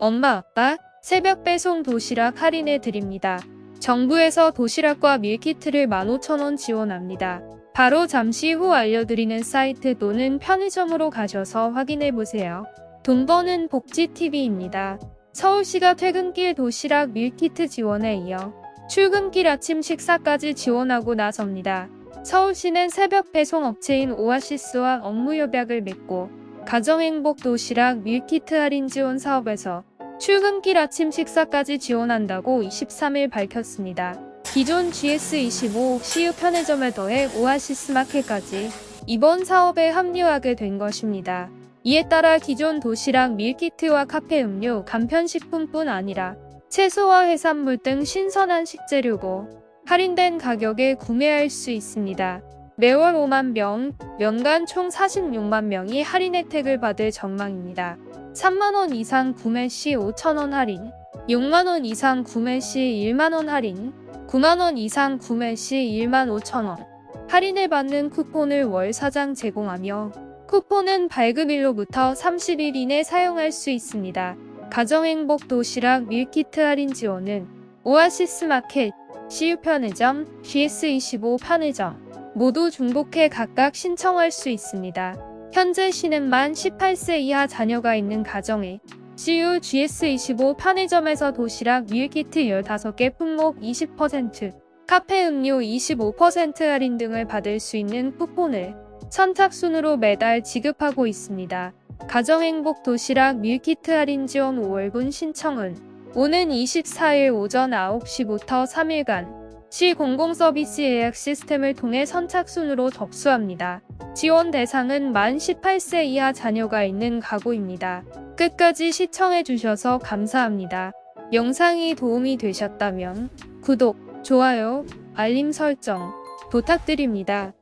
엄마 아빠 새벽 배송 도시락 할인해 드립니다. 정부에서 도시락과 밀키트를 15,000원 지원합니다. 바로 잠시 후 알려드리는 사이트 또는 편의점으로 가셔서 확인해 보세요. 돈 버는 복지TV입니다. 서울시가 퇴근길 도시락 밀키트 지원에 이어 출근길 아침 식사까지 지원하고 나섭니다. 서울시는 새벽 배송 업체인 오아시스와 업무 협약을 맺고 가정행복 도시락 밀키트 할인 지원 사업에서 출근길 아침 식사까지 지원한다고 23일 밝혔습니다. 기존 GS25 CU 편의점에 더해 오아시스 마켓까지 이번 사업에 합류하게 된 것입니다. 이에 따라 기존 도시락 밀키트와 카페 음료, 간편식품뿐 아니라 채소와 해산물 등 신선한 식재료고 할인된 가격에 구매할 수 있습니다. 매월 5만 명, 연간 총 46만 명이 할인 혜택을 받을 전망입니다. 3만원 이상 구매 시 5천원 할인, 6만원 이상 구매 시 1만원 할인, 9만원 이상 구매 시 1만 5천원 할인을 받는 쿠폰을 월 사장 제공하며 쿠폰은 발급일로부터 30일 이내 사용할 수 있습니다. 가정행복 도시락 밀키트 할인 지원은 오아시스 마켓, CU 편의점, GS25 편의점 모두 중복해 각각 신청할 수 있습니다. 현재 시는 만 18세 이하 자녀가 있는 가정에 CU GS25 편의점에서 도시락 밀키트 15개 품목 20%, 카페 음료 25% 할인 등을 받을 수 있는 쿠폰을 선착순으로 매달 지급하고 있습니다. 가정행복 도시락 밀키트 할인 지원 5월분 신청은 오는 24일 오전 9시부터 3일간 시 공공서비스 예약 시스템을 통해 선착순으로 접수합니다. 지원 대상은 만 18세 이하 자녀가 있는 가구입니다. 끝까지 시청해주셔서 감사합니다. 영상이 도움이 되셨다면 구독, 좋아요, 알림 설정 부탁드립니다.